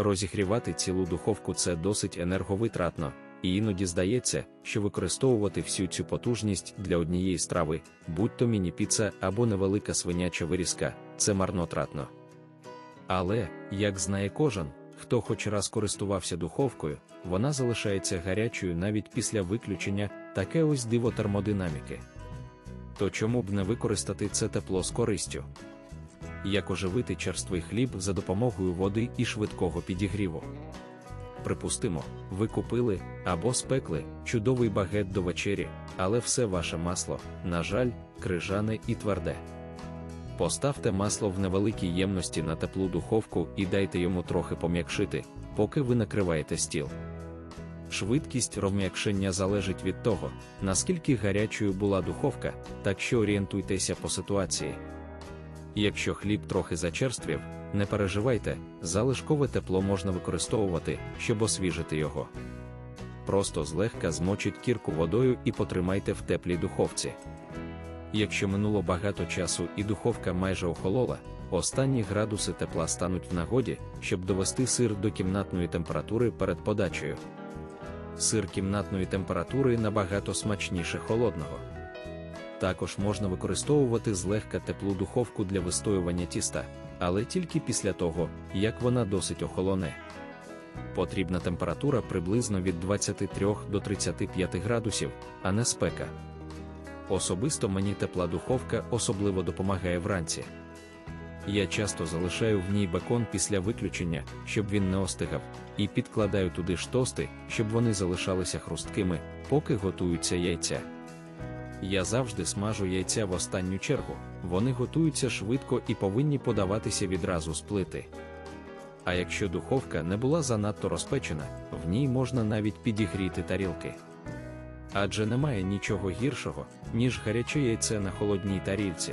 Розігрівати цілу духовку це досить енерговитратно, і іноді здається, що використовувати всю цю потужність для однієї страви, будь то міні-піца або невелика свиняча вирізка, це марнотратно. Але, як знає кожен, хто хоч раз користувався духовкою, вона залишається гарячою навіть після виключення, таке ось диво термодинаміки. То чому б не використати це тепло з користю? Як оживити черствий хліб за допомогою води і швидкого підігріву? Припустимо, ви купили або спекли чудовий багет до вечері, але все ваше масло, на жаль, крижане і тверде. Поставте масло в невеликій ємності на теплу духовку і дайте йому трохи пом'якшити, поки ви накриваєте стіл. Швидкість розм'якшення залежить від того, наскільки гарячою була духовка, так що орієнтуйтеся по ситуації. Якщо хліб трохи зачерствів, не переживайте, залишкове тепло можна використовувати, щоб освіжити його. Просто злегка змочіть кірку водою і потримайте в теплій духовці. Якщо минуло багато часу і духовка майже охолола, останні градуси тепла стануть в нагоді, щоб довести сир до кімнатної температури перед подачею. Сир кімнатної температури набагато смачніше холодного. Також можна використовувати злегка теплу духовку для вистоювання тіста, але тільки після того, як вона досить охолоне. Потрібна температура приблизно від 23 до 35 градусів, а не спека. Особисто мені тепла духовка особливо допомагає вранці. Я часто залишаю в ній бекон після виключення, щоб він не остигав, і підкладаю туди ж тости, щоб вони залишалися хрусткими, поки готуються яйця. Я завжди смажу яйця в останню чергу, вони готуються швидко і повинні подаватися відразу з плити. А якщо духовка не була занадто розпечена, в ній можна навіть підігріти тарілки. Адже немає нічого гіршого, ніж гаряче яйце на холодній тарілці.